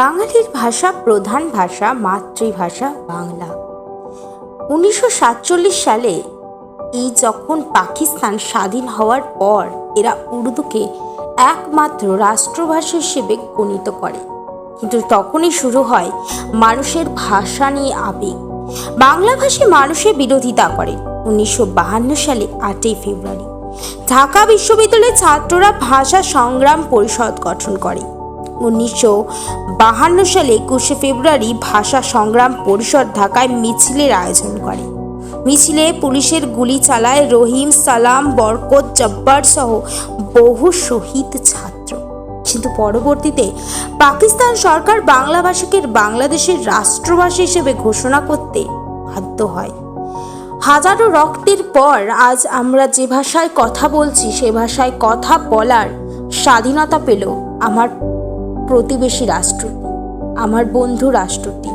বাঙালির ভাষা প্রধান ভাষা মাতৃভাষা বাংলা। উনিশশো সাতচল্লিশ সালে এই যখন পাকিস্তান স্বাধীন হওয়ার পর এরা উর্দুকে একমাত্র রাষ্ট্রভাষা হিসেবে গণিত করে। কিন্তু তখনই শুরু হয় মানুষের ভাষা নিয়ে আবেগ। বাংলাভাষী মানুষের বিরোধিতা করে উনিশশো সালে আটই ফেব্রুয়ারি। ঢাকা বিশ্ববিদ্যালয়ের ছাত্ররা ভাষা সংগ্রাম পরিষদ গঠন করে। উনিশশো বাহান্ন সালে একুশে ফেব্রুয়ারি ভাষা সংগ্রাম পরিষদ ঢাকায় মিছিলের আয়োজন করে। মিছিলে পুলিশের গুলি চালায় রহিম, সালাম, বরকত, জব্বার সহ বহু শহীদ ছাত্র। কিন্তু পরবর্তীতে পাকিস্তান সরকার বাংলা ভাষাকে বাংলাদেশের রাষ্ট্রভাষা হিসেবে ঘোষণা করতে বাধ্য হয়। হাজারো রক্তের পর আজ আমরা যে ভাষায় কথা বলছি, সে ভাষায় কথা বলার স্বাধীনতা পেল আমার প্রতিবেশী রাষ্ট্র, আমার বন্ধু রাষ্ট্রটি।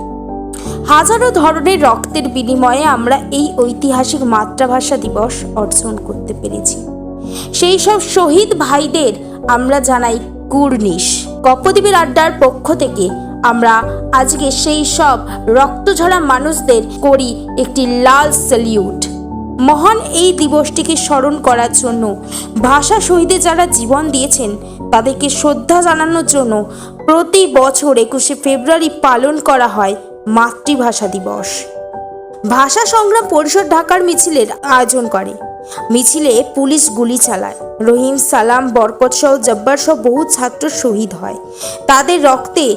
হাজারো ধরনের রক্তের বিনিময়ে আমরা এই ঐতিহাসিক মাতৃভাষা দিবস অর্জন করতে পেরেছি। সেই সব শহীদ ভাইদের আমরা জানাই কুর্নিশ। গপ্পদ্বীপের আড্ডার পক্ষ থেকে আমরা আজকে সেই সব রক্তঝরা মানুষদের করি একটি লাল স্যালিউট। মহান এই দিবসটিকে স্মরণ করার জন্য, ভাষা শহীদে যারা জীবন দিয়েছেন, তাদেরকে শ্রদ্ধা জানানোর জন্য প্রতি বছর একুশে ফেব্রুয়ারি পালন করা হয় মাতৃভাষা দিবস। ভাষা সংগ্রাম পরিষদ ঢাকার মিছিলের আয়োজন করে। মিছিলে পুলিশ গুলি চালায়। রহিম, সালাম, বরকত সহ জব্বার সহ বহু ছাত্র শহীদ হয়। তাদের রক্তে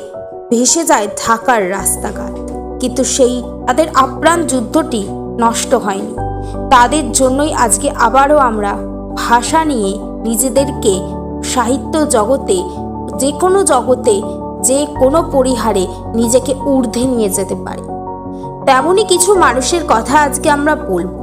ভেসে যায় ঢাকার রাস্তাঘাট। কিন্তু সেই তাদের আপ্রাণ যুদ্ধটি নষ্ট হয়নি। তাদের জন্যই আজকে আবারও আমরা ভাষা নিয়ে নিজেদেরকে সাহিত্য জগতে, যে কোনো জগতে, যে কোনো পরিহারে নিজেকে ঊর্ধ্বে নিয়ে যেতে পারি। তেমনই কিছু মানুষের কথা আজকে আমরা বলব,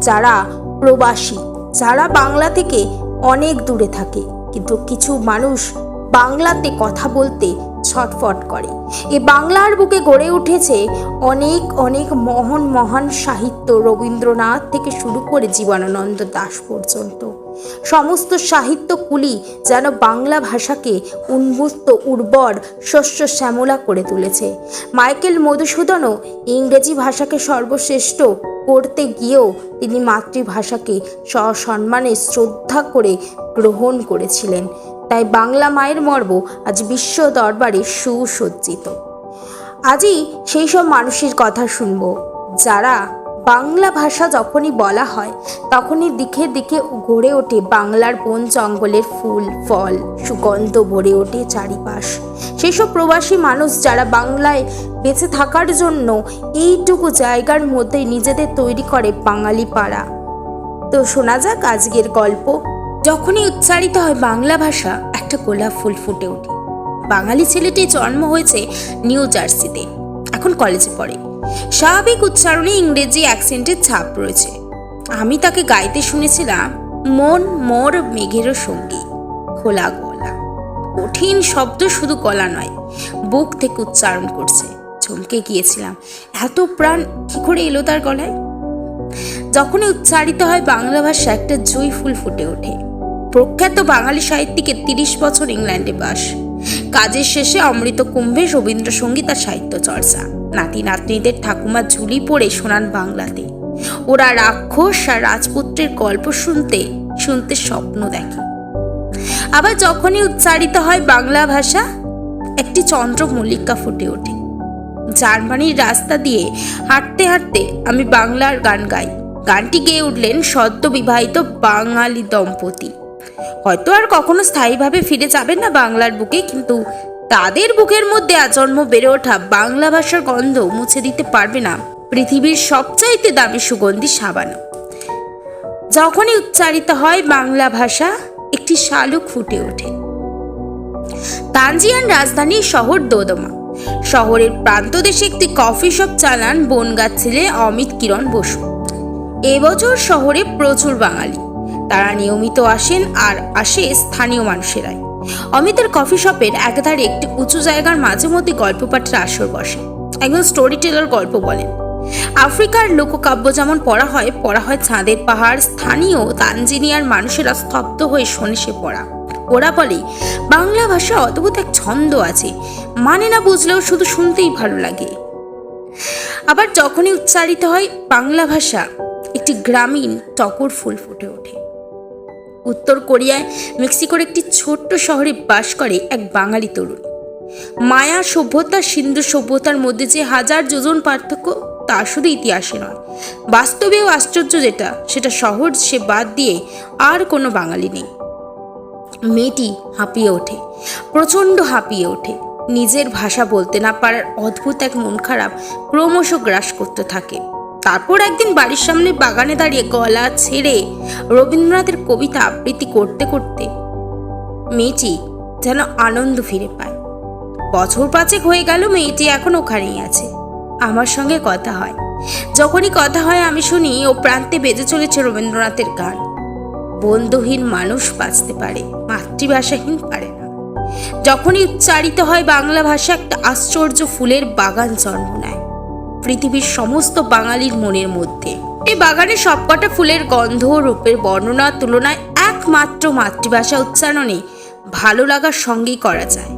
যারা প্রবাসী, যারা বাংলা থেকে অনেক দূরে থাকে। কিন্তু কিছু মানুষ বাংলাতে কথা বলতে ছটফট করে। এ বাংলার বুকে গড়ে উঠেছে অনেক অনেক মহান মহান সাহিত্য রবীন্দ্রনাথ থেকে শুরু করে জীবনানন্দ দাস পর্যন্ত। সমস্ত সাহিত্য কুলি যেন বাংলা ভাষাকে উন্মুক্ত উর্বর, শস্য শ্যামলা করে তুলেছে। মাইকেল মধুসূদনও ইংরেজি ভাষাকে সর্বশ্রেষ্ঠ করতে গিয়েও তিনি মাতৃভাষাকে সসম্মানে শ্রদ্ধা করে গ্রহণ করেছিলেন। তাই বাংলা মায়ের মর্ম আজ বিশ্ব দরবারে সুসজ্জিত। আজই সেই সব মানুষের কথা শুনব, যারা বাংলা ভাষা যখনই বলা হয়, তখনই দিকে দিকে গড়ে ওঠে বাংলার বন জঙ্গলের ফুল, ফল, সুগন্ধ ভরে ওঠে চারিপাশ। সেই সব প্রবাসী মানুষ যারা বাংলায় বেঁচে থাকার জন্য এইটুকু জায়গার মধ্যে নিজেদের তৈরি করে বাঙালি পাড়া। তো শোনা যাক আজকের গল্প। যখনই উচ্চারিত হয় বাংলা ভাষা, একটা গোলাপ ফুল ফুটে ওঠে। বাঙালি ছেলেটি জন্ম হয়েছে নিউ জার্সিতে, এখন কলেজে পড়ে। স্বাভাবিক উচ্চারণে ইংরেজি অ্যাকসেন্টের ছাপ রয়েছে। আমি তাকে গাইতে শুনেছিলাম, মন মোর মেঘেরও সঙ্গী, খোলা গলা। কঠিন শব্দ শুধু গলা নয়, বুক থেকে উচ্চারণ করছে। চমকে গিয়েছিলাম, এত প্রাণ, কি করে এলো তার গলায়? যখনই উচ্চারিত হয় বাংলা ভাষা, একটা জুই ফুল ফুটে ওঠে। প্রখ্যাত বাঙালি সাহিত্যিকের তিরিশ বছর ইংল্যান্ডে বাস। কাজের শেষে অমৃত কুম্ভে রবীন্দ্রসঙ্গীত আর সাহিত্য চর্চা। নাতি নাতনিদের ঠাকুমা ঝুলি পড়ে শোনান বাংলাতে। ওরা রাক্ষস আর রাজপুত্রের গল্প শুনতে শুনতে স্বপ্ন দেখে। আবার যখনই উচ্চারিত হয় বাংলা ভাষা, একটি চন্দ্র মল্লিকা ফুটে ওঠে। জার্মানির রাস্তা দিয়ে হাঁটতে হাঁটতে আমি বাংলার গান গাই। গানটি গেয়ে উঠলেন সদ্য বিবাহিত বাঙালি দম্পতি। হয়তো আর কখনো স্থায়ীভাবে ফিরে যাবেন না বাংলার বুকে, কিন্তু তাদের বুকের মধ্যে আজন্ম বেড়ে ওঠা বাংলা ভাষার গন্ধ মুছে দিতে পারবে না পৃথিবীর সবচাইতে দামি সুগন্ধি সাবানো। যখনই উচ্চারিত হয় বাংলা ভাষা, একটি শালুক ফুটে ওঠে। তানজিয়ান রাজধানী শহর দোদমা। শহরের প্রান্তদেশে একটি কফি শপ চালান বনগাঁ ছেলে অমিত কিরণ বসু। এবছর শহরে প্রচুর বাঙালি। তারা নিয়মিত আসেন আর আসে স্থানীয় মানুষেরাই। অমিতের কফি শপের একধারে একটি উঁচু জায়গার মাঝে মধ্যে গল্প পাঠের আসর বসে। একজন স্টোরি টেলার গল্প বলেন, আফ্রিকার লোককাব্য যেমন পড়া হয় পড়া হয় চাঁদের পাহাড়, স্থানীয় তানজিনিয়ার মানুষেরা স্তব্ধ হয়ে শোনে সে পড়া। ওরা বলে, বাংলা ভাষা অদ্ভুত এক ছন্দ আছে মানে না বুঝলেও শুধু শুনতেই ভালো লাগে। আবার যখনই উচ্চারিত হয় বাংলা ভাষা, একটি গ্রামীণ টকর ফুল ফুটে ওঠে। উত্তর কোরিয়ায় মেক্সিকোর একটি ছোট্ট শহরে বাস করে এক বাঙালি তরুণ। মায়া সভ্যতা, সিন্ধু সভ্যতার মধ্যে যে হাজার যোজন পার্থক্য, তা শুধু ইতিহাসে নয়। বাস্তবেও আশ্চর্য যেটা, সেটা শহর সে বাদ দিয়ে আর কোনো বাঙালি নেই। মেয়েটি হাঁপিয়ে ওঠে, প্রচণ্ড হাঁপিয়ে ওঠে। নিজের ভাষা বলতে না পারার অদ্ভুত এক মন খারাপ ক্রমশ গ্রাস করতে থাকে। তারপর একদিন বাড়ির সামনে বাগানে দাঁড়িয়ে গলা ছেড়ে রবীন্দ্রনাথের কবিতা আবৃত্তি করতে করতে মেয়েটি যেন আনন্দ ফিরে পায়। বছর পাঁচেক হয়ে গেল, মেয়েটি এখন ওখানেই আছে। আমার সঙ্গে কথা হয়। যখনই কথা হয়, আমি শুনি ও প্রান্তে বেজে চলেছে রবীন্দ্রনাথের গান। বন্ধুহীন মানুষ বাঁচতে পারে, মাতৃভাষাহীন পারে না। যখনই উচ্চারিত হয় বাংলা ভাষা, একটা আশ্চর্য ফুলের বাগান জন্ম নেয়। পৃথিবীর সমস্ত বাঙালির মনের মধ্যে। এই বাগানে সবকটা ফুলের গন্ধ, রূপের বর্ণনা, তুলনায় একমাত্র মাতৃভাষা উচ্চারণে ভালো লাগার সঙ্গেই করা যায়।